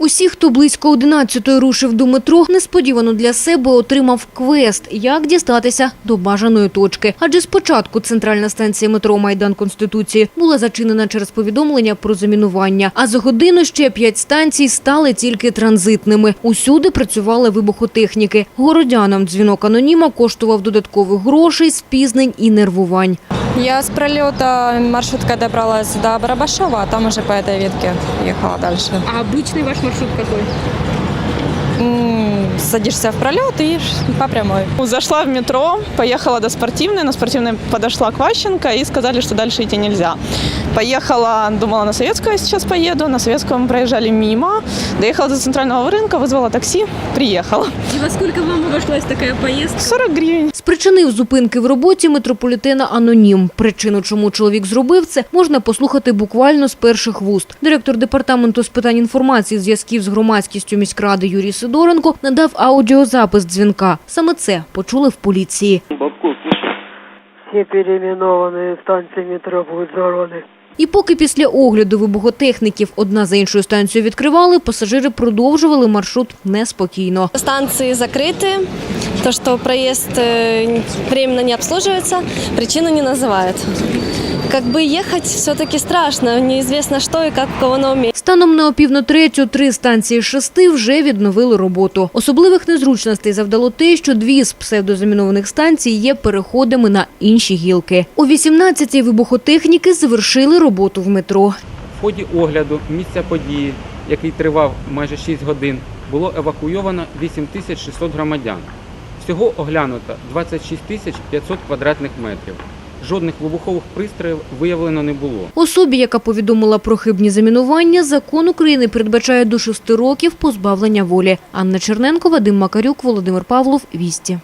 Усі, хто близько 11-ї рушив до метро, несподівано для себе отримав квест, як дістатися до бажаної точки. Адже спочатку центральна станція метро Майдан Конституції була зачинена через повідомлення про замінування. А за годину ще п'ять станцій стали тільки транзитними. Усюди працювали вибухотехніки. Городянам дзвінок аноніма коштував додаткових грошей, спізнень і нервувань. Я с пролета маршруткой добралась до Барабашова, а там уже по этой ветке ехала дальше. А обычный ваш маршрут какой? М, Садишься в пролет и по прямой. Зашла в метро, поехала до спортивной, на спортивной подошла к Ващенко и сказали, что дальше идти нельзя. Поехала, думала на Советскую сейчас поеду, на Советскую мы проезжали мимо, доехала до центрального рынка, вызвала такси, приехала. И во сколько вам обошлась такая поездка? 40 гривен. Спричинив зупинки в роботі метрополітена анонім. Причину, чому чоловік зробив це, можна послухати буквально з перших вуст. Директор департаменту з питань інформації, зв'язків з громадськістю міськради Юрій Сидоренко надав аудіозапис дзвінка. Саме це почули в поліції. Все переименованные станции метро будут зароны. І поки після огляду вибухотехніків одна за іншою станцію відкривали, пасажири продовжували маршрут неспокійно. Станции закрыты, то, что проезд э, временно не обслуживается, причину не называют. Как бы ехать все-таки страшно, неизвестно что и как у кого на уме. Станом на опів на третю три станції з шести вже відновили роботу. Особливих незручностей завдало те, що дві з псевдозамінованих станцій є переходами на інші гілки. О 18-й вибухотехніки завершили роботу в метро. В ході огляду місця події, який тривав майже 6 годин, було евакуйовано 8600 громадян. Всього оглянуто 26 500 квадратних метрів. Жодних вибухових пристроїв виявлено не було. Особі, яка повідомила про хибні замінування, закон України передбачає до шести років позбавлення волі. Анна Черненко, Вадим Макарюк, Володимир Павлов, Вісті.